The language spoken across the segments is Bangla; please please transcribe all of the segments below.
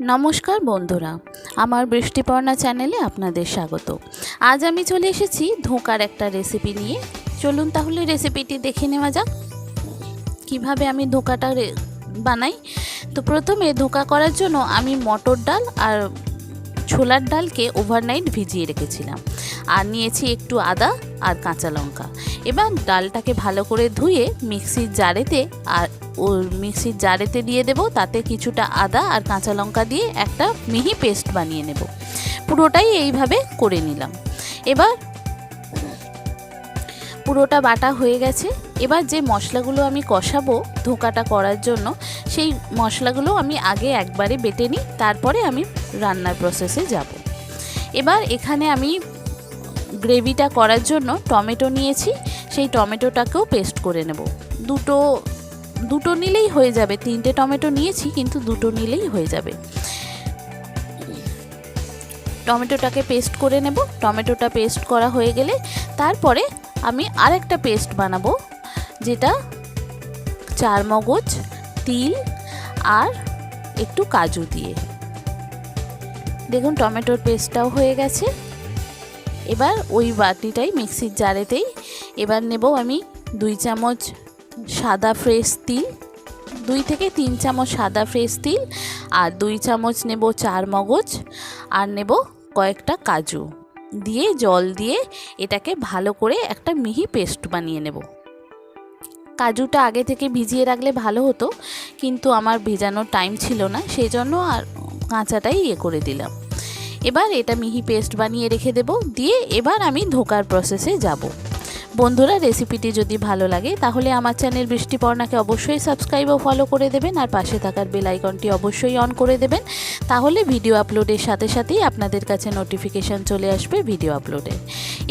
নমস্কার বন্ধুরা, আমার বৃষ্টিপর্ণা চ্যানেলে আপনাদের স্বাগত। আজ আমি চলে এসেছি ধোঁকার একটা রেসিপি নিয়ে। চলুন তাহলে রেসিপিটি দেখে নেওয়া যাক। কীভাবে আমি ধোঁকাটা বানাই? তো প্রথমে ধোঁকা করার জন্য আমি মটর ডাল আর ছোলার ডালকে ওভারনাইট ভিজিয়ে রেখেছিলাম। আর নিয়েছি একটু আদা আর কাঁচা লঙ্কা। এবার ডালটাকে ভালো করে ধুয়ে মিক্সির জারেতে আর মিক্সির জারেতে দিয়ে দেব, তাতে কিছুটা আদা আর কাঁচা লঙ্কা দিয়ে একটা মিহি পেস্ট বানিয়ে নেব। পুরোটাই এইভাবে করে নিলাম। এবার পুরোটা বাটা হয়ে গেছে। এবার যে মশলাগুলো আমি কষাবো ধোকাটা করার জন্য, সেই মশলাগুলো আমি আগে একবারে বেটে নিই, তারপরে আমি রান্নার প্রসেসে যাব। এবার এখানে আমি গ্রেভিটা করার জন্য টমেটো নিয়েছি, সেই টমেটোটাকেও পেস্ট করে নেব। দুটো দুটো নিলেই হয়ে যাবে। তিনটে টমেটো নিয়েছি, কিন্তু দুটো নিলেই হয়ে যাবে। টমেটোটাকে পেস্ট করে নেব। টমেটোটা পেস্ট করা হয়ে গেলে তারপরে আমি আরেকটা পেস্ট বানাবো, যেটা চার মগজ তিল আর একটু কাজু দিয়ে। দেখুন, টমেটোর পেস্টটাও হয়ে গেছে। এবার ওই বাটিটাই মিক্সির জারেতেই এবার নেব আমি দুই চামচ সাদা ফ্রেশ তিল, দুই থেকে তিন চামচ সাদা ফ্রেশ তিল আর দুই চামচ নেব চার মগজ আর নেব কয়েকটা কাজু। দিয়ে জল দিয়ে এটাকে ভালো করে একটা মিহি পেস্ট বানিয়ে নেব। কাজুটা আগে থেকে ভিজিয়ে রাখলে ভালো হতো, কিন্তু আমার ভেজানোর টাইম ছিল না সেই জন্য আর কাঁচাটাই ইয়ে করে দিলাম। এবার এটা মিহি পেস্ট বানিয়ে রেখে দেব। দিয়ে এবার আমি ধোকার প্রসেসে যাব। বন্ধুরা রেসিপিটি যদি ভালো লাগে, তাহলে আমার চ্যানেল বৃষ্টিপর্ণাকে অবশ্যই সাবস্ক্রাইব ও ফলো করে দেবেন, আর পাশে থাকার বেল আইকনটি অবশ্যই অন করে দেবেন। তাহলে ভিডিও আপলোডের সাথে সাথেই আপনাদের কাছে নোটিফিকেশান চলে আসবে ভিডিও আপলোডে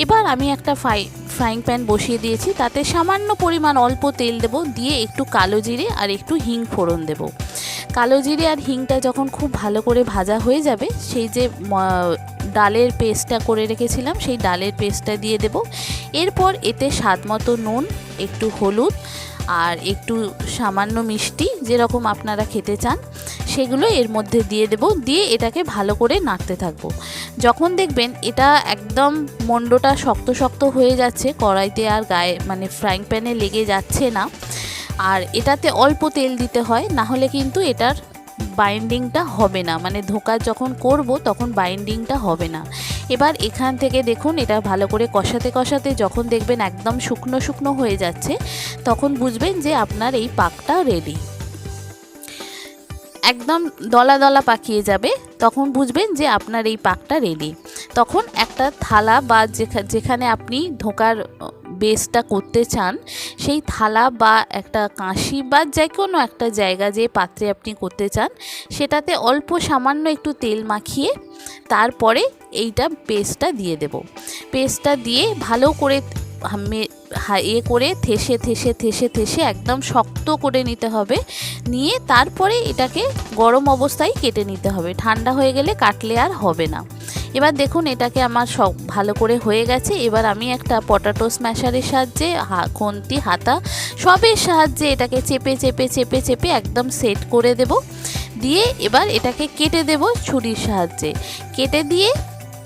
এবার আমি একটা ফ্রাই ফ্রাইং প্যান বসিয়ে দিয়েছি, তাতে সামান্য পরিমাণ অল্প তেল দেব, দিয়ে একটু কালো জিরে আর একটু হিং ফোড়ন দেব। কালো জিরে আর হিংটা যখন খুব ভালো করে ভাজা হয়ে যাবে, সেই যে ডালের পেস্টটা করে রেখেছিলাম, সেই ডালের পেস্টটা দিয়ে দেব। এরপর এতে স্বাদ মতো নুন, একটু হলুদ আর একটু সামান্য মিষ্টি, যেরকম আপনারা খেতে চান, সেগুলো এর মধ্যে দিয়ে দেব। দিয়ে এটাকে ভালো করে নাড়তে থাকব। যখন দেখবেন এটা একদম মন্ডটা শক্ত শক্ত হয়ে যাচ্ছে, কড়াইতে আর গায়ে মানে ফ্রাইং প্যানে লেগে যাচ্ছে না আর এটাতে অল্প তেল দিতে হয় না হলে কিন্তু এটার বাইন্ডিংটা হবে না। মানে ধোকা যখন করব, তখন বাইন্ডিংটা হবে না। এবার এখান থেকে দেখুন, এটা ভালো করে কষাতে কষাতে যখন দেখবেন একদম শুকনো শুকনো হয়ে যাচ্ছে, তখন বুঝবেন যে আপনার এই পাকটা রেডি একদম দলা দলা পাকিয়ে যাবে, তখন বুঝবেন যে আপনার এই পাকটা রেডি তখন একটা থালা বা যেখানে আপনি ধোকার বেসটা করতে চান, সেই থালা বা একটা কাঁশি বা যে কোনো একটা জায়গা যে পাত্রে আপনি করতে চান, সেটাতে অল্প সামান্য একটু তেল মাখিয়ে তারপরে এইটা পেস্টটা দিয়ে দেব। পেস্টটা দিয়ে ভালো করে এ করে থেসে থেসে থেসে থেসে একদম শক্ত করে নিতে হবে। নিয়ে তারপরে এটাকে গরম অবস্থায় কেটে নিতে হবে। ঠান্ডা হয়ে গেলে কাটলে আর হবে না। এবার দেখুন এটাকে আমার সব ভালো করে হয়ে গেছে। এবার আমি একটা পটাটো স্ম্যাশারের সাহায্যে খুন্তি, হাতা সবের সাহায্যে এটাকে চেপে চেপে চেপে চেপে একদম সেট করে দেব। দিয়ে এবার এটাকে কেটে দেব ছুরির সাহায্যে। কেটে দিয়ে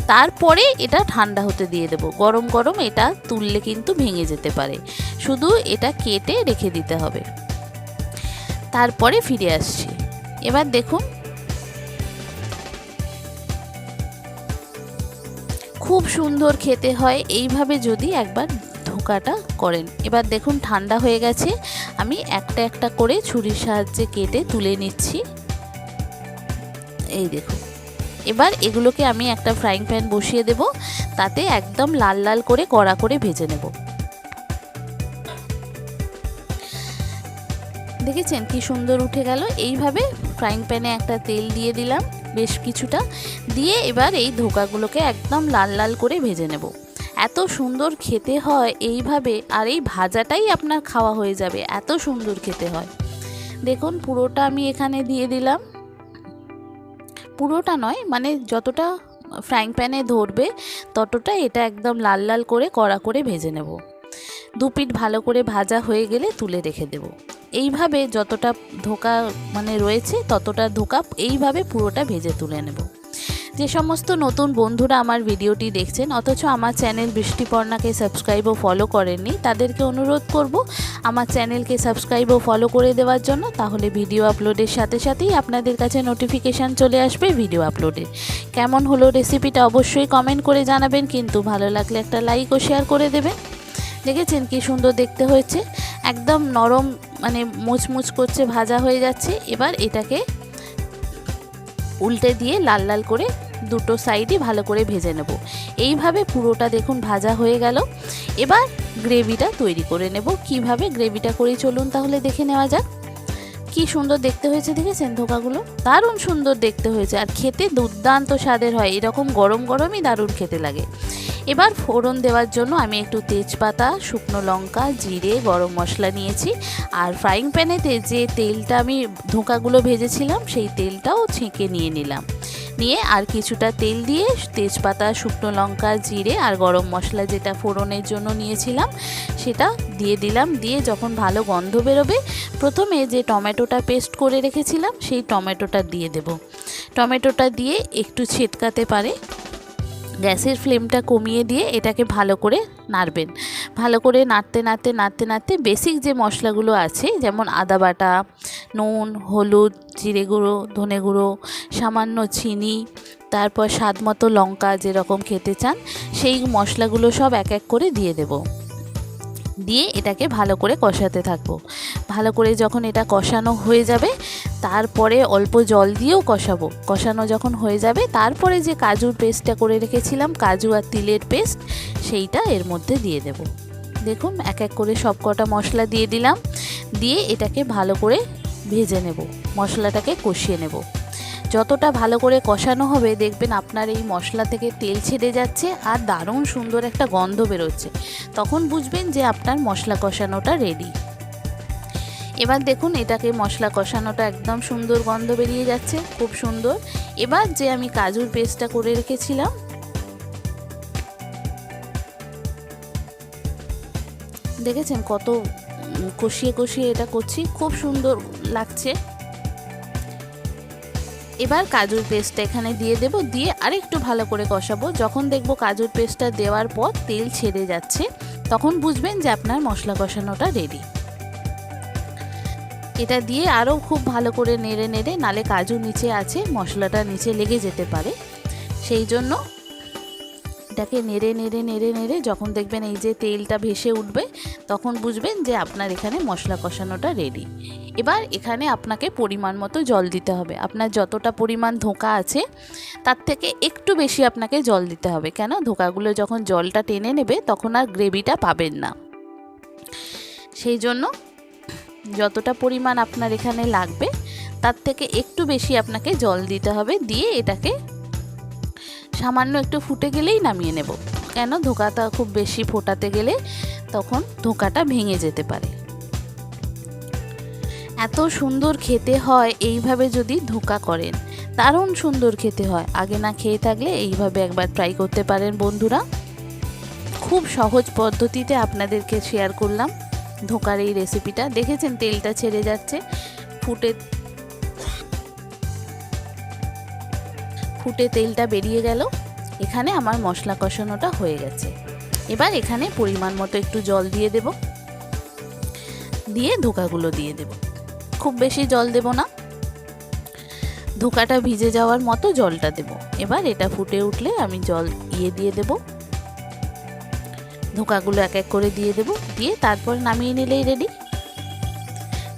তারপরে এটা ঠান্ডা হতে দিয়ে দেবো। গরম গরম এটা তুললে কিন্তু ভেঙে যেতে পারে। শুধু এটা কেটে রেখে দিতে হবে। তারপরে ফিরে আসছি। এবার দেখুন। খুব সুন্দর খেতে হয়। এইভাবে যদি একবার ধোকাটা করেন। এবার দেখুন ঠান্ডা হয়ে গেছে। আমি একটা একটা করে ছুরির সাহায্যে কেটে তুলে নিচ্ছি। এই দেখুন। এবার এগুলোকে আমি একটা ফ্রাইং প্যান বসিয়ে দেব, তাতে একদম লাল লাল করে কড়া করে ভেজে নেব। দেখেছেন কি সুন্দর উঠে গেল? এইভাবে ফ্রাইং প্যানে একটা তেল দিয়ে দিলাম বেশ কিছুটা, দিয়ে এবার এই ধোকাগুলোকে একদম লাল লাল করে ভেজে নেব। এত সুন্দর খেতে হয় এইভাবে, আর এই ভাজাটাই আপনার খাওয়া হয়ে যাবে, এত সুন্দর খেতে হয়। দেখুন পুরোটা আমি এখানে দিয়ে দিলাম। পুরোটা নয় মানে যতটা ফ্রাইং প্যানে ধরবে ততটা এটা একদম লাল লাল করে কড়া করে ভেজে নেব। দু পিঠ ভালো করে ভাজা হয়ে গেলে তুলে রেখে দেব। এইভাবে যতটা ধোকা মানে রয়েছে ততটা ধোকা এইভাবে পুরোটা ভেজে তুলে নেব। যে সমস্ত নতুন বন্ধুরা আমার ভিডিওটি দেখছেন, অথচ আমার চ্যানেল বৃষ্টিপর্ণাকে সাবস্ক্রাইব ও ফলো করেননি, তাদেরকে অনুরোধ করব আমার চ্যানেলকে সাবস্ক্রাইব ও ফলো করে দেওয়ার জন্য, তাহলে ভিডিও আপলোডের সাথে সাথেই আপনাদের কাছে নোটিফিকেশান চলে আসবে ভিডিও আপলোডের কেমন হলো রেসিপিটা অবশ্যই কমেন্ট করে জানাবেন, কিন্তু ভালো লাগলে একটা লাইক ও শেয়ার করে দেবেন। দেখেছেন কি সুন্দর দেখতে হয়েছে? একদম নরম মানে মুচমুচ করছে, ভাজা হয়ে যাচ্ছে। এবার এটাকে উল্টে দিয়ে লাল লাল করে দুটো সাইডই ভালো করে ভেজে নেব। এইভাবে পুরোটা দেখুন ভাজা হয়ে গেল। এবার গ্রেভিটা তৈরি করে নেব। কীভাবে গ্রেভিটা করি চলুন তাহলে দেখে নেওয়া যাক। কি সুন্দর দেখতে হয়েছে দেখেছেন ধোকাগুলো? দারুণ সুন্দর দেখতে হয়েছে। আর খেতে দুর্দান্ত স্বাদের হয়। এরকম গরম গরমই দারুণ খেতে লাগে। এবার ফোড়ন দেওয়ার জন্য আমি একটু তেজপাতা, শুকনো লঙ্কা, জিরে, গরম মশলা নিয়েছি। আর ফ্রাইং প্যানেতে যে তেলটা আমি ধোঁকাগুলো ভেজেছিলাম, সেই তেলটাও ছেঁকে নিয়ে নিলাম। নিয়ে আর কিছুটা তেল দিয়ে তেজপাতা, শুকনো লঙ্কা, জিরে আর গরম মশলা যেটা ফোড়নের জন্য নিয়েছিলাম, সেটা দিয়ে দিলাম। দিয়ে যখন ভালো গন্ধ বেরোবে, প্রথমে যে টমেটোটা পেস্ট করে রেখেছিলাম, সেই টমেটোটা দিয়ে দেব। টমেটোটা দিয়ে একটু ছেটকাতে পারে গ্যাসের ফ্লেমটা কমিয়ে দিয়ে এটাকে ভালো করে নাড়বেন। ভালো করে নাড়তে নাড়তে নাড়তে নাড়তে বেসিক যে মশলাগুলো আছে, যেমন আদা বাটা, নুন, হলুদ, জিরে গুঁড়ো, ধনে গুঁড়ো, সামান্য চিনি, তারপর স্বাদ মতো লঙ্কা যেরকম খেতে চান, সেই মশলাগুলো সব এক এক করে দিয়ে দেবো। দিয়ে এটাকে ভালো করে কষাতে থাকব। ভালো করে যখন এটা কষানো হয়ে যাবে তারপরে অল্প জল দিয়েও কষাবো। কষানো যখন হয়ে যাবে, তারপরে যে কাজুর পেস্টটা করে রেখেছিলাম, কাজু আর তিলের পেস্ট, সেইটা এর মধ্যে দিয়ে দেব। দেখুন, এক এক করে সব কটা মশলা দিয়ে দিলাম। দিয়ে এটাকে ভালো করে ভেজে নেব। মশলাটাকে কষিয়ে নেব। যতটা ভালো করে কষানো হবে, দেখবেন আপনার এই মশলা থেকে তেল ছেড়ে যাচ্ছে আর দারুণ সুন্দর একটা গন্ধ বেরোচ্ছে। তখন বুঝবেন যে আপনার মশলা কষানোটা রেডি এবার দেখুন এটাকে মশলা কষানোটা একদম সুন্দর গন্ধ বেরিয়ে যাচ্ছে, খুব সুন্দর। এবার যে আমি কাজুর পেস্টটা করে রেখেছিলাম, দেখেছেন কত কষিয়ে কষিয়ে এটা করছি, খুব সুন্দর লাগছে। এবার কাজুর পেস্টটা এখানে দিয়ে দেব, দিয়ে আরেকটু ভালো করে কষাবো। যখন দেখব কাজুর পেস্টটা দেওয়ার পর তেল ছেড়ে যাচ্ছে, তখন বুঝবেন যে আপনার মশলা কষানোটা রেডি এটা দিয়ে আরও খুব ভালো করে নেড়ে নেড়ে, নালে কাজু নিচে আছে, মশলাটা নিচে লেগে যেতে পারে। সেই জন্য এটাকে নেড়ে নেড়ে নেড়ে নেড়ে যখন দেখবেন এই যে তেলটা ভেসে উঠবে, তখন বুঝবেন যে আপনার এখানে মশলা কষানোটা রেডি এবার এখানে আপনাকে পরিমাণ মতো জল দিতে হবে। আপনার যতটা পরিমাণ ধোঁকা আছে, তার থেকে একটু বেশি আপনাকে জল দিতে হবে। কেন? ধোঁকাগুলো যখন জলটা টেনে নেবে, তখন আর গ্রেভিটা পাবেন না। সেই জন্য যতটা পরিমাণ আপনার এখানে লাগবে, তার থেকে একটু বেশি আপনাকে জল দিতে হবে, দিয়ে এটাকে সামান্য একটু ফুটে গেলেই নামিয়ে নেব। কেন? ধোকাটা খুব বেশি ফোটাতে গেলে তখন ধোকাটা ভেঙে যেতে পারে। এত সুন্দর খেতে হয়, এইভাবে যদি ধোকা করেন। দারুণ সুন্দর খেতে হয়। আগে না খেয়ে থাকলে এইভাবে একবার ট্রাই করতে পারেন বন্ধুরা। খুব সহজ পদ্ধতিতে আপনাদেরকে শেয়ার করলাম। ধোকার এই রেসিপিটা দেখেছেন? তেলটা ছেড়ে যাচ্ছে। ফুটে ফুটে তেলটা বেরিয়ে গেল। এখানে আমার মশলা কষানোটা হয়ে গেছে। এবার এখানে পরিমাণ মতো একটু জল দিয়ে দেব। দিয়ে ধোকাগুলো দিয়ে দেব। খুব বেশি জল দেব না। ধোকাটা ভিজে যাওয়ার মতো জলটা দেব। এবার এটা ফুটে উঠলে আমি জল ইয়ে দিয়ে দেব। ধোকাগুলো এক এক করে দিয়ে দেব। দিয়ে তারপর নামিয়ে নিলেই রেডি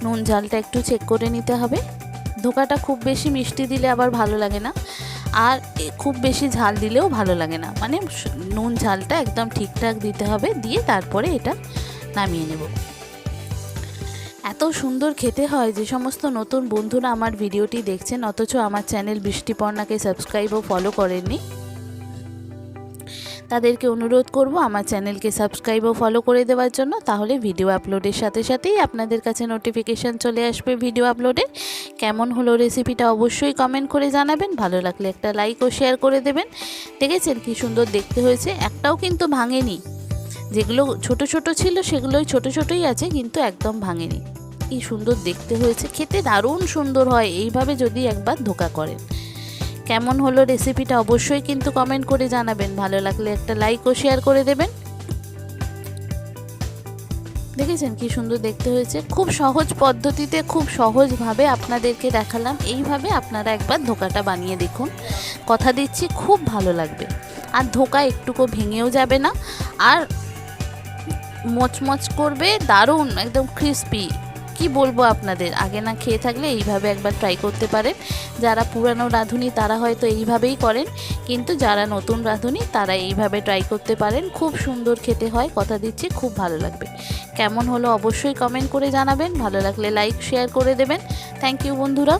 নুন ঝালটা একটু চেক করে নিতে হবে। ধোকাটা খুব বেশি মিষ্টি দিলে আবার ভালো লাগে না। আর খুব বেশি ঝাল দিলেও ভালো লাগে না। মানে নুন ঝালটা একদম ঠিকঠাক দিতে হবে। দিয়ে তারপরে এটা নামিয়ে নেব। এত সুন্দর খেতে হয় যে সমস্ত নতুন বন্ধুরা আমার ভিডিওটি দেখছেন, অথচ আমার চ্যানেল বৃষ্টিপর্ণাকে সাবস্ক্রাইব ও ফলো করেননি। তাদেরকে অনুরোধ করব আমার চ্যানেলকে সাবস্ক্রাইব ও ফলো করে দেওয়ার জন্য। তাহলে ভিডিও আপলোডের সাথে সাথেই আপনাদের কাছে নোটিফিকেশান চলে আসবে ভিডিও আপলোডের কেমন হলো রেসিপিটা অবশ্যই কমেন্ট করে জানাবেন। ভালো লাগলে একটা লাইক ও শেয়ার করে দেবেন। দেখেছেন কি সুন্দর দেখতে হয়েছে? একটাও কিন্তু ভাঙেনি। যেগুলো ছোট ছোট ছিল সেগুলোই ছোট ছোটই আছে, কিন্তু একদম ভাঙেনি। কি সুন্দর দেখতে হয়েছে। খেতে দারুণ সুন্দর হয়। এইভাবে যদি একবার ধোকা করেন। কেমন হলো রেসিপিটা অবশ্যই কিন্তু কমেন্ট করে জানাবেন। ভালো লাগলে একটা লাইক ও শেয়ার করে দেবেন। দেখেছেন কি সুন্দর দেখতে হয়েছে? খুব সহজ পদ্ধতিতে, খুব সহজভাবে আপনাদেরকে দেখালাম। এইভাবে আপনারা একবার ধোকাটা বানিয়ে দেখুন। কথা দিচ্ছি, খুব ভালো লাগবে। আর ধোকা একটুকু ভেঙেও যাবে না। আর মচমচ করবে, দারুণ, একদম ক্রিস্পি কি বলব আপনাদের? আগে না খেয়ে থাকলে এইভাবে একবার ট্রাই করতে পারেন। যারা পুরানো রাঁধুনি, তারা হয়তো এইভাবেই করেন। কিন্তু যারা নতুন রাঁধুনি, তারা এইভাবে ট্রাই করতে পারেন। খুব সুন্দর খেতে হয়, কথা দিচ্ছি, খুব ভালো লাগবে। কেমন হলো অবশ্যই কমেন্ট করে জানাবেন। ভালো লাগলে লাইক শেয়ার করে দেবেন। থ্যাংক ইউ বন্ধুরা।